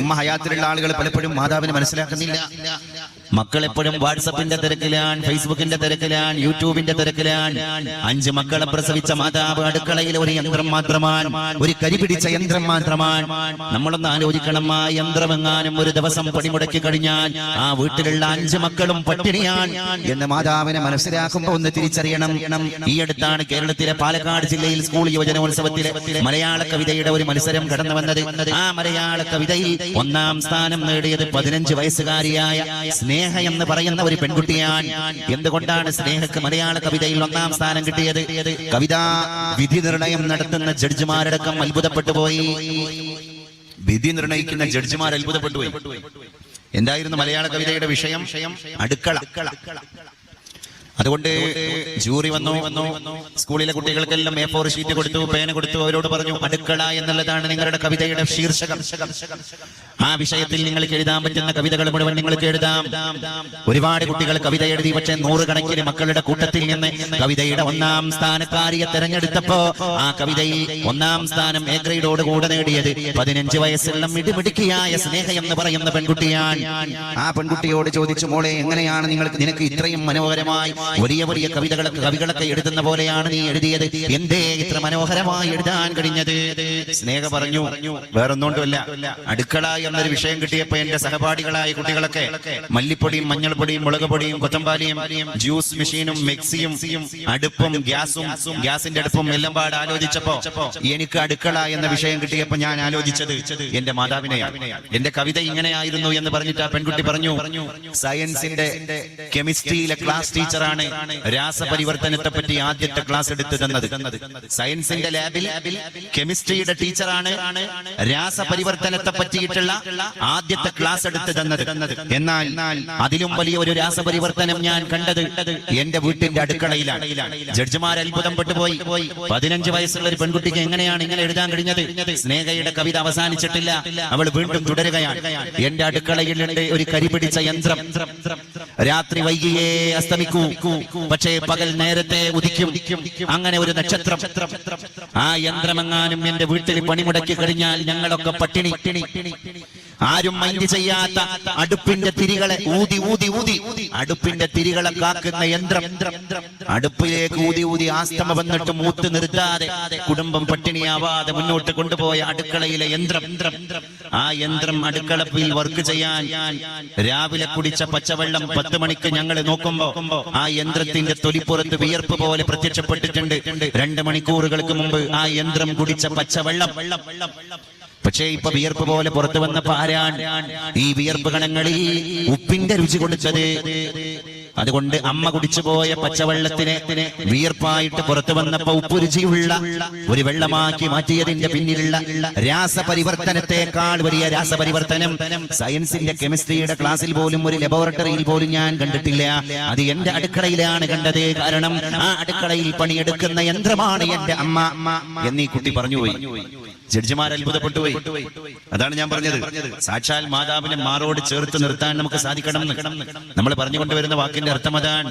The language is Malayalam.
ഉമ്മ ഹയാത്തിലുള്ള ആളുകൾ പലപ്പോഴും മാതാവിനെ മനസ്സിലാക്കുന്നില്ല. മക്കൾ എപ്പോഴും വാട്സപ്പിന്റെ തിരക്കിലാണ് ഫേസ്ബുക്കിന്റെ തിരക്കിലാണ് യൂട്യൂബിന്റെ തിരക്കിലാണ്. അഞ്ച് മക്കളെ പ്രസവിച്ച മാതാവ് അടുക്കളയിൽ ഒരു യന്ത്രം മാത്രമാണ് ഒരു കരി പിടിച്ച യന്ത്രം മാത്രമാണ്. നമ്മളൊന്ന് ആലോചിക്കണം ആ യന്ത്രമെങ്ങാനും ഒരു ദിവസം പണിമുടക്കി കഴിഞ്ഞാൽ ആ വീട്ടിലുള്ള അഞ്ച് മക്കളും പട്ടിണിയാണ് എന്ന് മാതാവിനെ മനസ്സിലാക്കുമ്പോൾ ഒന്ന് തിരിച്ചറിയണം. ഈ അടുത്താണ് കേരളത്തിലെ പാലക്കാട് ജില്ലയിൽ സ്കൂൾ യുവജനോത്സവത്തിലെ മലയാള കവിതയുടെ ഒരു മത്സരം കടന്നു വന്നത്. ആ മലയാള കവിതയിൽ ഒന്നാം സ്ഥാനം നേടിയത് പതിനഞ്ച് വയസ്സുകാരിയായ സ്നേഹ എന്ന് പറയുന്ന ഒരു പെൺകുട്ടിയാണ് എന്തുകൊണ്ടാണ് സ്നേഹക്ക് മലയാള കവിതയിൽ ഒന്നാം സ്ഥാനം കിട്ടിയത്? കവിതാ വിധി നിർണയം നടത്തുന്ന ജഡ്ജിമാരടക്കം അത്ഭുതപ്പെട്ടു പോയി. വിധി നിർണയിക്കുന്ന ജഡ്ജിമാർ അത്ഭുതപ്പെട്ടു പോയി. എന്തായിരുന്നു മലയാള കവിതയുടെ വിഷയം? അടുക്കള. അതുകൊണ്ട് ജൂറി വന്നു. വന്നു. സ്കൂളിലെ കുട്ടികൾക്കെല്ലാം എ ഫോർ ഷീറ്റ് കൊടുത്തു. പേന കൊടുത്തു. അവരോട് പറഞ്ഞു അടുക്കള എന്നുള്ളതാണ് നിങ്ങളുടെ കവിതയുടെ ശീർഷകം. ആ വിഷയത്തിൽ നിങ്ങൾക്ക് എഴുതാൻ പറ്റുന്ന കവിതകൾ മുഴുവൻ നിങ്ങൾക്ക് എഴുതാം. ഒരുപാട് കുട്ടികൾ കവിത എഴുതി പക്ഷെ നൂറുകണക്കിന് മക്കളുടെ കൂട്ടത്തിൽ നിന്ന് കവിതയുടെ ഒന്നാം സ്ഥാനക്കാരിയെ തെരഞ്ഞെടുത്തപ്പോ ആ കവിതയിൽ ഒന്നാം സ്ഥാനം എ ഗ്രേഡോട് കൂടെ നേടിയത് പതിനഞ്ച് വയസ്സുള്ള മിടിമിടുക്കിയായ സ്നേഹ എന്ന് പറയുന്ന പെൺകുട്ടിയാണ്. ആ പെൺകുട്ടിയോട് ചോദിച്ചു മോളെ എങ്ങനെയാണ് നിങ്ങൾക്ക് നിനക്ക് ഇത്രയും മനോഹരമായി വലിയ വലിയ കവിതകളൊക്കെ കവികളൊക്കെ എഴുതുന്ന പോലെയാണ് നീ എഴുതിയത്. എന്തേ ഇത്ര മനോഹരമായി എഴുതാൻ കഴിഞ്ഞത്? സ്നേഹ പറഞ്ഞു വേറൊന്നുകൊണ്ടുമല്ല അടുക്കള എന്നൊരു വിഷയം കിട്ടിയപ്പോ എന്റെ സഹപാഠികളായ കുട്ടികളൊക്കെ മല്ലിപ്പൊടിയും മഞ്ഞൾപ്പൊടിയും മുളക് പൊടിയും കൊത്തമ്പാലിയും ജ്യൂസ് മെഷീനും മിക്സിയും അടുപ്പും ഗ്യാസും ഗ്യാസിന്റെ അടുപ്പും എല്ലാം പാട് ആലോചിച്ചപ്പോ എനിക്ക് അടുക്കള എന്ന വിഷയം കിട്ടിയപ്പോ ഞാൻ ആലോചിച്ചത് എന്റെ മാതാവിനെയാണ്. എന്റെ കവിത ഇങ്ങനെയായിരുന്നു എന്ന് പറഞ്ഞിട്ട് ആ പെൺകുട്ടി പറഞ്ഞു സയൻസിന്റെ കെമിസ്ട്രിയിലെ ക്ലാസ് ടീച്ചറാണ് രാസപരിവർത്തനത്തെ പറ്റി ആദ്യത്തെ ക്ലാസ് എടുത്തു തന്നത്. സയൻസിന്റെ ലാബിൽ കെമിസ്ട്രിയുടെ ടീച്ചറാണ് രാസപരിവർത്തനത്തെ പറ്റിയിട്ടുള്ള ആദ്യത്തെ ക്ലാസ് എടുത്തു തന്നത്. എന്നാൽ അതിലും വലിയ ഒരു രാസപരിവർത്തനം ഞാൻ കണ്ടത് എന്റെ വീട്ടിന്റെ അടുക്കളയിലാണ്. ജഡ്ജിമാർ അത്ഭുതം പെട്ടുപോയി പതിനഞ്ച് വയസ്സുള്ള ഒരു പെൺകുട്ടിക്ക് എങ്ങനെയാണ് ഇങ്ങനെ എഴുതാൻ കഴിഞ്ഞത്? സ്നേഹയുടെ കവിത അവസാനിച്ചിട്ടില്ല. അവൾ വീണ്ടും തുടരുകയാണ്. എന്റെ അടുക്കളയിലുണ്ട് ഒരു കരിപിടിച്ച യന്ത്രം. രാത്രി വൈകിയേ അസ്തമിക്കൂ. പക്ഷേ പകൽ നേരത്തെ ഉദിക്കും. അങ്ങനെ ഒരു നക്ഷത്രം. ആ യന്ത്രമെങ്ങാനും എന്റെ വീട്ടിൽ പണിമുടക്കി കഴിഞ്ഞാൽ ഞങ്ങളൊക്കെ പട്ടിണി. ആരും മൈൻഡ് ചെയ്യാത്ത അടുപ്പിന്റെ തിരികളെ ഊതി ഊതി ഊതി അടുപ്പിന്റെ തിരികളെ കാക്കുന്ന യന്ത്രം. അടുപ്പിലേക്ക് ഊതി ഊതി ആസ്തമ വന്നിട്ട് മൂത്ത് നിർത്താതെ കുടുംബം പട്ടിണിയാവാതെ മുന്നോട്ട് കൊണ്ടുപോയ അടുക്കളയിലെ യന്ത്രം. ആ യന്ത്രം അടുക്കളപ്പിൽ വർക്ക് ചെയ്യാൻ രാവിലെ കുടിച്ച പച്ചവെള്ളം പത്ത് മണിക്ക് ഞങ്ങൾ നോക്കുമ്പോ ആ യന്ത്രത്തിന്റെ തൊലിപ്പുറത്ത് വിയർപ്പ് പോലെ പ്രത്യക്ഷപ്പെട്ടിട്ടുണ്ട്. രണ്ട് മണിക്കൂറുകൾക്ക് മുമ്പ് ആ യന്ത്രം കുടിച്ച പച്ചവെള്ളം. പക്ഷേ ഇപ്പൊ വിയർപ്പ് പോലെ പുറത്തു വന്ന പാരാൻ ഈ വിയർപ്പ് കണങ്ങളിൽ ഉപ്പിന്റെ രുചി കൊടുത്തത്. അതുകൊണ്ട് അമ്മ കുടിച്ചു പോയ പച്ചവെള്ളത്തിന് വിയർപ്പായിട്ട് പുറത്തു വന്നപ്പോ ഉപ്പ് രുചിയുള്ള ഒരു വെള്ളമാക്കി മാറ്റിയതിന്റെ പിന്നിലുള്ള രാസപരിവർത്തനത്തെക്കാൾ വലിയ രാസപരിവർത്തനം സയൻസിന്റെ കെമിസ്ട്രിയുടെ ക്ലാസ്സിൽ പോലും ഒരു ലബോറട്ടറിയിൽ പോലും ഞാൻ കണ്ടിട്ടില്ല. അത് എന്റെ അടുക്കളയിലാണ് കണ്ടത്. കാരണം ആ അടുക്കളയിൽ പണിയെടുക്കുന്ന യന്ത്രമാണ് എന്റെ അമ്മ. എന്നീ കുട്ടി പറഞ്ഞുപോയി. ജഡ്ജിമാർ അത്ഭുതപ്പെട്ടു പോയി അതാണ് ഞാൻ പറഞ്ഞത്. സാക്ഷാൽ മാതാവിനെ മാറോട് ചേർത്ത് നിർത്താൻ നമുക്ക് സാധിക്കണം നമ്മൾ പറഞ്ഞുകൊണ്ടുവരുന്ന വാക്കിന്റെ അർത്ഥം അതാണ്.